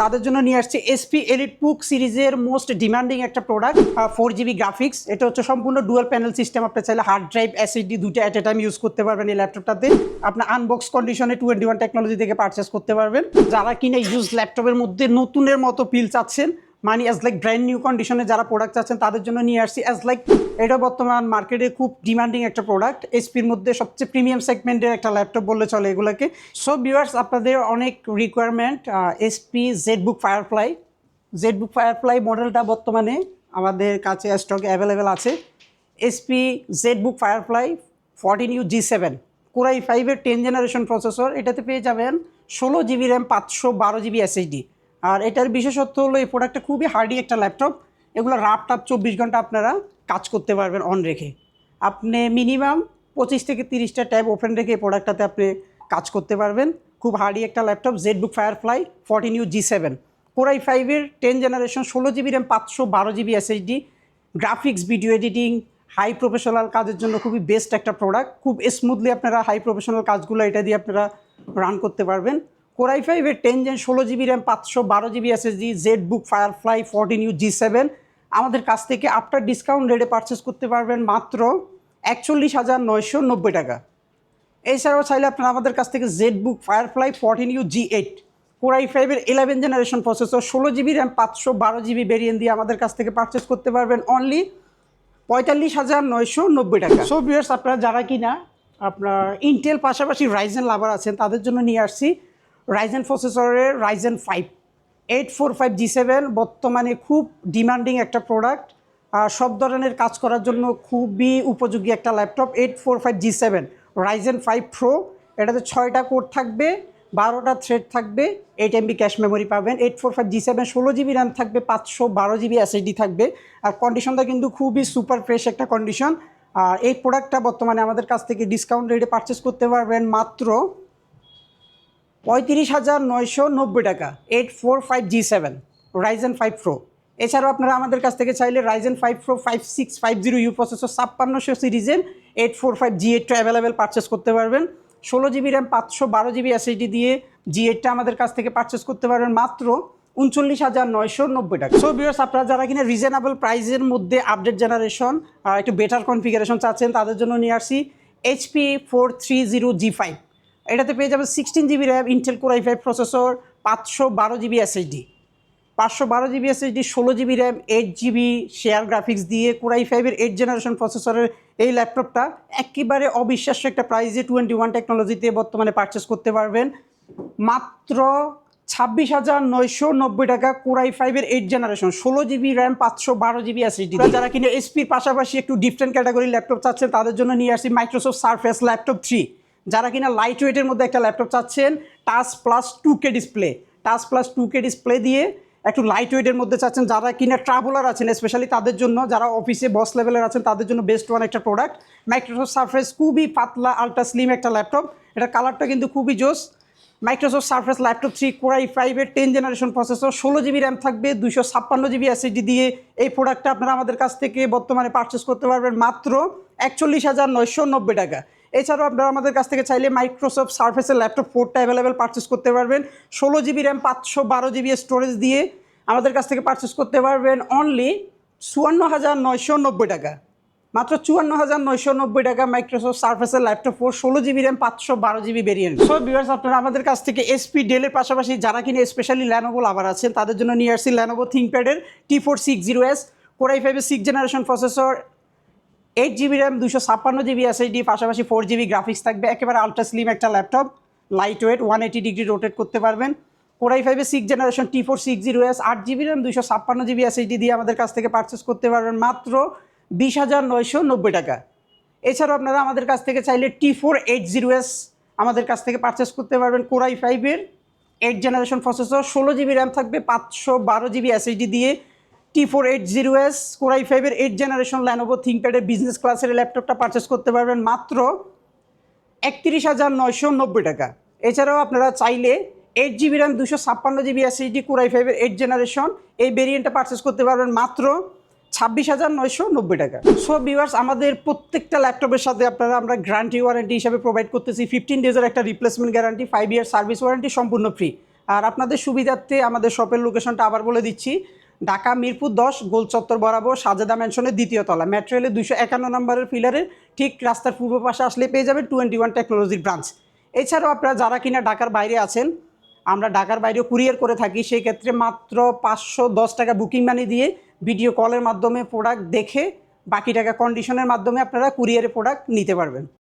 তাদের জন্য নিয়ে আসছে এসপি এলিট পুক সিরিজের মোস্ট ডিমান্ডিং একটা প্রোডাক্ট ফোর জিবি গ্রাফিক্স এটা হচ্ছে সম্পূর্ণ ডুয়াল প্যানেল সিস্টেম আপনি চাইলে হার্ড ড্রাইভ এসএসডি দুটো অ্যাট এ টাইম ইউজ করতে পারবেন এই ল্যাপটপটাতে আপনার আনবক্স কন্ডিশনে টোয়েন্টি ওয়ান টেকনোলজি থেকে পারচেস করতে পারবেন। যারা কিনা ইউজ ল্যাপটপের মধ্যে নতুনের মতো পিল চাচ্ছেন মানে অ্যাজ লাইক ব্র্যান্ড নিউ কন্ডিশনে যারা প্রোডাক্ট চাচ্ছেন, তাদের জন্য নিয়ে আসছি অ্যাজ লাইক এটা বর্তমান মার্কেটে খুব ডিমান্ডিং একটা প্রোডাক্ট এসপির মধ্যে সবচেয়ে প্রিমিয়াম সেগমেন্টের একটা ল্যাপটপ বললে চলে এগুলোকে। সো ভিউয়ার্স আপনাদের অনেক requirement HP ZBook Firefly ZBook Firefly মডেলটা বর্তমানে আমাদের কাছে স্টকে অ্যাভেলেবেল আছে। HP ZBook Firefly fourteen U G seven core i ফাইভের টেন জেনারেশন প্রসেসর এটাতে পেয়ে যাবেন ষোলো জিবি র্যাম পাঁচশো বারো জিবি এসএসডি আর এটার বিশেষত্ব হলো এই প্রোডাক্টটা খুবই হার্ডি একটা ল্যাপটপ এগুলো রাপ টাপ চব্বিশ ঘণ্টা আপনারা কাজ করতে পারবেন অন রেখে। আপনি মিনিমাম পঁচিশ থেকে তিরিশটা ট্যাব ওপেন রেখে এই প্রোডাক্টটাতে আপনি কাজ করতে পারবেন। খুব হার্ডি একটা laptop ZBook Firefly fourteen U G seven core i ফাইভের টেন জেনারেশন ষোলো জিবি র্যাম পাঁচশো বারো GB SSD graphics video editing high professional কাজের জন্য খুবই বেস্ট একটা প্রোডাক্ট খুব স্মুথলি আপনারা হাই প্রফেশনাল কাজগুলো এটা দিয়ে আপনারা রান করতে পারবেন। কোরাই ফাইভের টেন জেন ষোলো জিবি র্যাম পাঁচশো বারো GB SSD ZBook Firefly fourteen U G seven আমাদের কাছ থেকে আফটার ডিসকাউন্ট রেটে পারচেস করতে পারবেন মাত্র একচল্লিশ হাজার নয়শো নব্বই টাকা। এছাড়াও চাইলে আপনারা আমাদের কাছ থেকে ZBook Firefly fourteen U G eight core i ফাইভের ইলেভেন জেনারেশন প্রসেসর ষোলো জিবি র্যাম পাঁচশো বারো জিবি ভেরিয়েন্ট দিয়ে আমাদের কাছ থেকে পারচেস করতে পারবেন অনলি পঁয়তাল্লিশ হাজার নয়শো নব্বই টাকা। সো ভিউয়ার্স আপনারা যারা কিনা, আপনার ইন্টেল পাশাপাশি রাইজেন লাভার আছেন, তাদের জন্য নিয়ে আসছি। রাইজেন প্রসেসরের Ryzen five eight four five G seven বর্তমানে খুব ডিমান্ডিং একটা প্রোডাক্ট সব ধরনের কাজ করার জন্য খুবই উপযোগী একটা laptop eight four five G seven Ryzen five pro এটাতে ছয়টা কোড থাকবে, বারোটা থ্রেড থাকবে এইট এমবি ক্যাশ মেমোরি পাবেন eight four five G seven ষোলো জিবি র্যাম থাকবে, পাঁচশো বারো জিবি এসএসডি থাকবে, আর কন্ডিশনটা কিন্তু খুবই সুপার ফ্রেশ একটা কন্ডিশন আর এই প্রোডাক্টটা বর্তমানে আমাদের কাছ থেকে ডিসকাউন্ট রেটে পারচেস করতে পারবেন মাত্র পঁয়ত্রিশ হাজার নয়শো নব্বই টাকা eight four five G seven Ryzen five pro এছাড়াও আপনারা আমাদের কাছ থেকে চাইলে Ryzen five pro five six five zero U processor ছাপ্পান্নশো সিরিজের এইট ফোর ফাইভ জি এইটটা অ্যাভেলেবেল পারচেস করতে পারবেন। ষোলো জিবি র্যাম পাঁচশো বারো জিবি এসএসডি দিয়ে জি এইটটা আমাদের কাছ থেকে পারচেস করতে পারবেন মাত্র উনচল্লিশ হাজার নয়শো নব্বই টাকা। সো বিয়ার্স আপনারা যারা কিনা রিজনেবল প্রাইসের মধ্যে আপডেট জেনারেশন আর একটু বেটার কনফিগারেশন চাচ্ছেন, তাদের জন্য নিয়ে আসছি HP four three zero G five এটাতে পেয়ে যাবেন sixteen GB RAM Intel core i five processor পাঁচশো বারো জিবি এসএসডি পাঁচশো বারো জিবি এসএসডি ষোলো GB RAM eight GB share graphics দিয়ে কোরাই ফাইভের এইট জেনারেশন প্রসেসরের এই ল্যাপটপটা একেবারে অবিশ্বাস্য একটা প্রাইজে টোয়েন্টি ওয়ান টেকনোলজিতে বর্তমানে পারচেস করতে পারবেন। মাত্র ছাব্বিশ হাজার নয়শো নব্বই টাকা কোরাই ফাইভের এইট জেনারেশন ষোলো জিবি র্যাম পাঁচশো বারো জিবি এসএসডি যারা কিনে এসপির পাশাপাশি একটু ডিফারেন্ট ক্যাটাগরির ল্যাপটপ চাচ্ছেন, তাদের জন্য নিয়ে আসি মাইক্রোসফট সার্ফেস ল্যাপটপ থ্রি যারা কিনা লাইট ওয়েটের মধ্যে একটা ল্যাপটপ চাচ্ছেন touch plus two K display touch plus two K display দিয়ে একটু লাইট ওয়েটের মধ্যে চাচ্ছেন, যারা কিনা ট্রাভেলার আছেন স্পেশালি তাদের জন্য, যারা অফিসে বস লেভেলের আছেন, তাদের জন্য বেস্ট ওয়ান একটা প্রোডাক্ট মাইক্রোসফট সার্ফেস খুবই পাতলা আলট্রা স্লিম একটা ল্যাপটপ এটা কালারটা কিন্তু খুবই জোস। Microsoft Surface laptop three core i ফাইভের টেন জেনারেশন প্রসেসর ষোলো জিবি র্যাম থাকবে দুশো ছাপ্পান্ন জিবি এসএসডি দিয়ে এই প্রোডাক্টটা আপনারা আমাদের কাছ থেকে বর্তমানে পারচেস করতে পারবেন মাত্র একচল্লিশ হাজার নয়শো নব্বই টাকা। এছাড়াও আপনারা আমাদের কাছ থেকে চাইলে মাইক্রোসফট সার্ফেসের ল্যাপটপ ফোরটা অ্যাভেলেবেল পারচেস করতে পারবেন। ষোলো জিবি র্যাম পাঁচশো বারো জিবি স্টোরেজ দিয়ে আমাদের কাছ থেকে পারচেস করতে পারবেন অনলি চুয়ান্ন হাজার নয়শো নব্বই টাকা। মাত্র চুয়ান্ন হাজার নয়শো নব্বই টাকা মাইক্রোসফট সার্ফেসের ল্যাপটপ ফোর ষোলো জিবি র্যাম পাঁচশো বারো জিবি ভেরিয়েন্ট সো ভিউয়ার্স আপনারা আমাদের কাছ থেকে এসপি ডেলের পাশাপাশি যারা কিনে স্পেশালি ল্যানোভো আবার আছেন, তাদের জন্য নিয়ে আসছি Lenovo থিঙ্কপ্যাডের T four six zero S core i ফাইভের six generation processor eight GB RAM দুশো ছাপ্পান্ন জিবি এসএসডি পাশাপাশি ফোর জিবি গ্রাফিক্স থাকবে, একেবারে আলট্রা স্লিম একটা laptop lightweight one eighty degree rotate করতে পারবেন। কোরাই ফাইভের six generation T four six zero S আট জিবি র্যাম দুশো ছাপ্পান্ন জিবি এসএসডি দিয়ে আমাদের কাছ থেকে পারচেস করতে পারবেন মাত্র বিশ হাজার নয়শো নব্বই টাকা। এছাড়াও আপনারা আমাদের কাছ থেকে চাইলে T four eight zero S আমাদের কাছ থেকে পারচেস করতে পারবেন কোরাই ফাইভের এইট জেনারেশন প্রসেসর ষোলো জিবি র্যাম থাকবে, পাঁচশো বারো জিবি এসএসডি দিয়ে। T four eight zero S core i ফাইভের এইট জেনারেশন ল্যানোভো থিঙ্কপ্যাডের বিজনেস ক্লাসের ল্যাপটপটা পারচেস করতে পারবেন মাত্র একত্রিশ হাজার নয়শো নব্বই টাকা। এছাড়াও আপনারা চাইলে এইট জিবি র্যাম দুশো ছাপ্পান্ন জিবি এসএসডি কোরাই ফাইভের এইট জেনারেশন এই ভেরিয়েন্টটা পারচেস করতে পারবেন মাত্র ছাব্বিশ হাজার নয়শো নব্বই টাকা। সো ভিউয়ার্স আমাদের প্রত্যেকটা ল্যাপটপের সাথে আপনারা আমরা গ্যারান্টি ওয়ারেন্টি হিসাবে প্রোভাইড করতেছি। ফিফটিন ডেজের একটা replacement guarantee five year service warranty সম্পূর্ণ ফ্রি আর আপনাদের সুবিধার্থে আমাদের শপের লোকেশনটা আবার বলে দিচ্ছি। ঢাকা মিরপুর দশ, গোল চত্বর বরাবর সাজেদা ম্যানশনের দ্বিতীয় তলা। মেট্রো রেলের দুশো একান্ন নম্বরের ফিলারের ঠিক রাস্তার পূর্ব পাশে আসলে পেয়ে যাবেন টোয়েন্টি ওয়ান টেকনোলজির ব্রাঞ্চ। এছাড়াও আপনারা যারা কিনা ঢাকার বাইরে আছেন, আমরা ঢাকার বাইরেও কুরিয়ার করে থাকি, সেই ক্ষেত্রে মাত্র পাঁচশো দশ টাকা বুকিং মানি দিয়ে ভিডিও কলের মাধ্যমে প্রোডাক্ট দেখে বাকি টাকা কন্ডিশনের মাধ্যমে আপনারা কুরিয়ারে প্রোডাক্ট নিতে পারবেন।